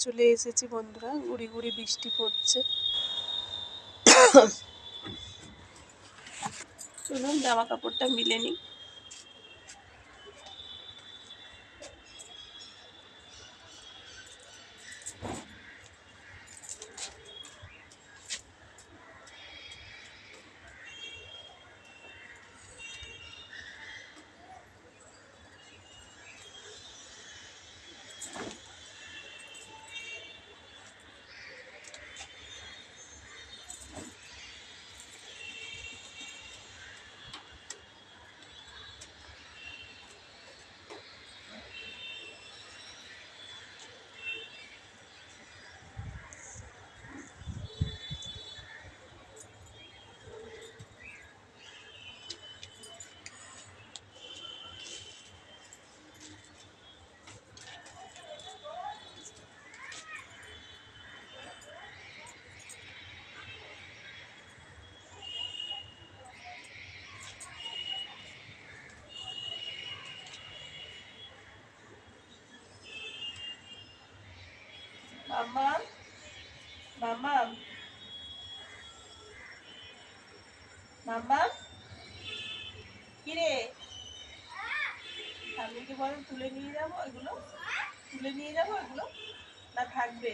চলে এসেছি বন্ধুরা গুড়ি গুড়ি বৃষ্টি পড়ছে। জামা কাপড়টা মিলে নিই। মামা মামা কিরে? আমি কি বলেন তুলে নিয়ে যাব এগুলো? তুলে নিয়ে যাব এগুলো? না থাকবে।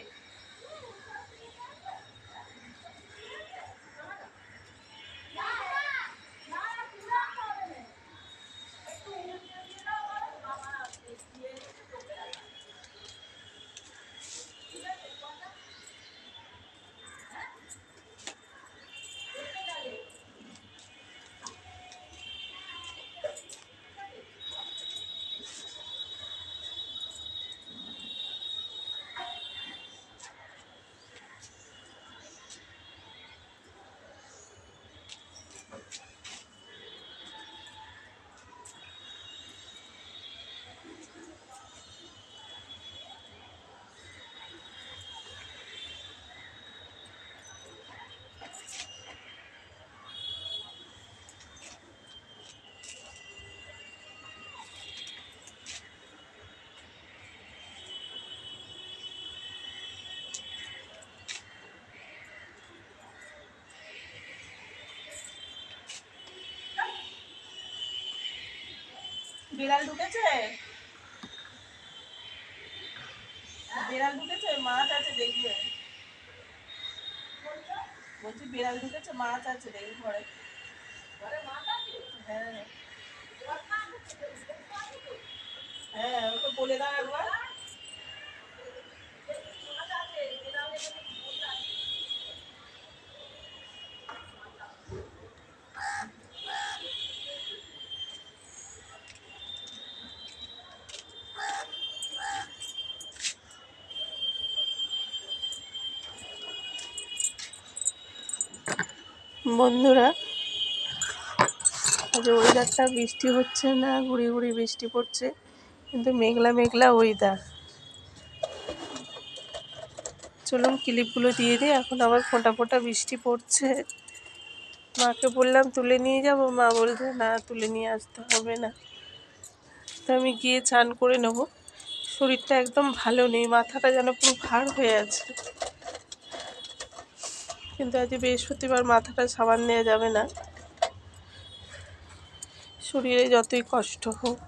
বিড়াল ঢুকেছে? বিড়াল ঢুকেছে? মাছ আছে দেখবে। বলছি? বিড়াল ঢুকেছে মাছ আছে দেখবে ঘরে হ্যাঁ হ্যাঁ ওকে বলে দাও একবার বন্ধুরা আজ ওয়েদারটা বৃষ্টি হচ্ছে না, গুড়ি গুড়ি বৃষ্টি পড়ছে, কিন্তু মেঘলা মেঘলা ওয়েদার চলুন ক্লিপগুলো দিয়ে দিই, এখন আবার ফোঁটা ফোঁটা বৃষ্টি পড়ছে। মাকে বললাম, তুলে নিয়ে যাব? মা বলছে, না, তুলে নিয়ে আসতে হবে না। তো আমি গিয়ে চান করে নেব। শরীরটা একদম ভালো নেই, মাথাটা যেন পুরো ভার হয়ে আছে। কিন্তু আজ বৃহস্পতিবার মাথাটা সাবান নেওয়া যাবে না। শরীরে যতই কষ্ট হোক।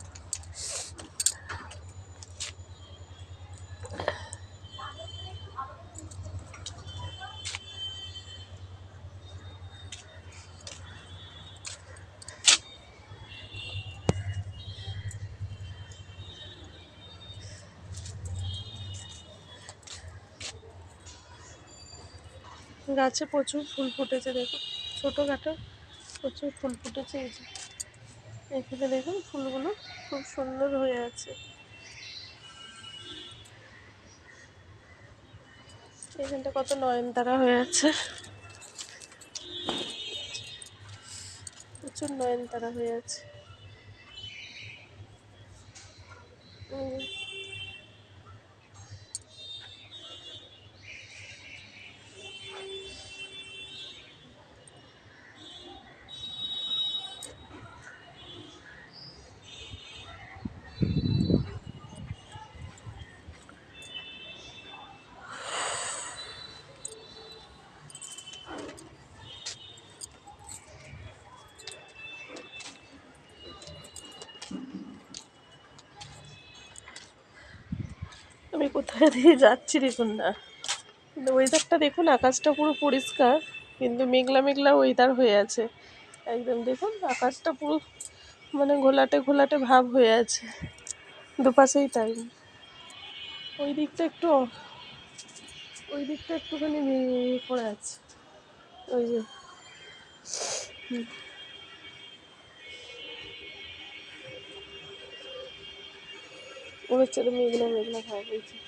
গাছে প্রচুর ফুল ফুটেছে, দেখুন। ছোটোখাটো প্রচুর ফুল ফুটেছে, এই যে। এখানে দেখুন, ফুলগুলো খুব সুন্দর হয়ে আছে। এখানটা কত নয়নতারা হয়ে আছে। প্রচুর নয়নতারা হয়ে আছে। কোথায় দিয়ে যাচ্ছি দেখুন না। কিন্তু ওয়েদারটা দেখুন, আকাশটা পুরো পরিষ্কার, কিন্তু মেঘলা মেঘলা ওয়েদার হয়ে আছে। একদম দেখুন, আকাশটা পুরো মানে ঘোলাটে ঘোলাটে ভাব হয়ে আছে। দুপাশেই তাই। ওই দিকটা একটু ওই দিকটা একটুখানি করে আছে। ওই যে। মনে হচ্ছে মেঘলা মেঘলা ভাব হয়েছে।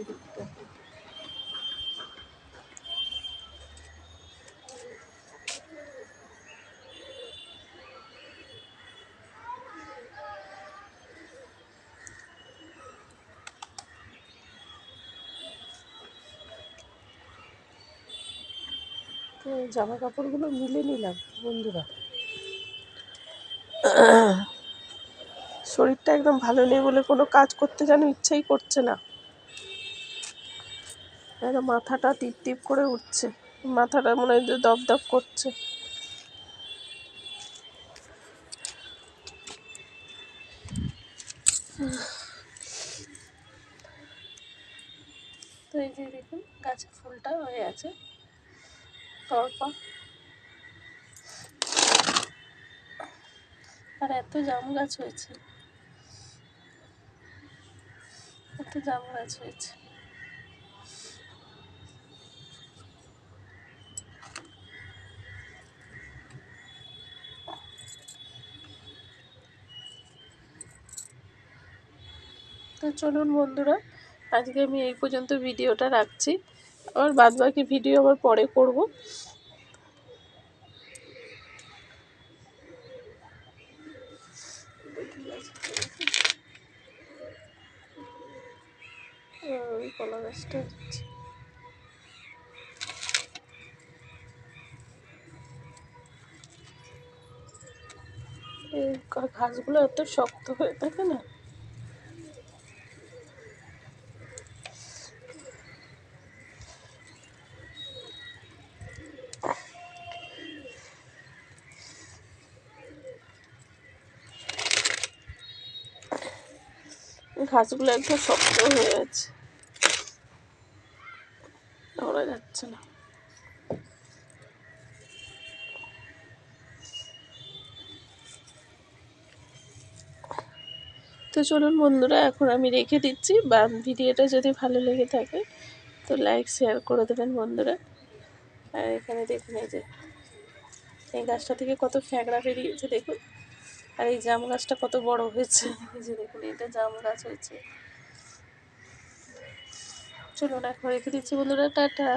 ওই তো জামা কাপড়গুলো মিলে নিলাম, বন্ধুরা। শরীরটা একদম ভালো নেই বলে কোনো কাজ করতে যেন ইচ্ছেই করছে না। মাথাটা টিপ টিপ করে উঠছে। মাথাটা মনে হয় দপ দপ করছে। তো এই যে গাছে ফুলটা হয়ে আছে। পরপর আর এত জাম গাছ হয়েছে। এত জাম গাছ হয়েছে। তো চলুন বন্ধুরা, আজকে আমি এই পর্যন্ত ভিডিওটা রাখছি। আবার বাদ বাকি ভিডিও আবার পরে করব। কলা গাছটা এই ঘাসগুলো এত শক্ত হয়ে থাকে না? ঘাসগুলো একদম শক্ত হয়ে আছে ধরা যাচ্ছে না। তো চলুন বন্ধুরা, এখন আমি রেখে দিচ্ছি। বা ভিডিওটা যদি ভালো লেগে থাকে, তো লাইক, শেয়ার করে দেবেন বন্ধুরা। আর এখানে দেখুন এই যে, এই গাছটা থেকে কত ফ্যাঁকড়া বেরিয়েছে, দেখুন। আর এই জাম গাছটা কত বড় হয়েছে। দেখুন, এটা জাম গাছ হয়েছে। চলুন, এখন রেখে দিচ্ছি বন্ধুরা, টাটা।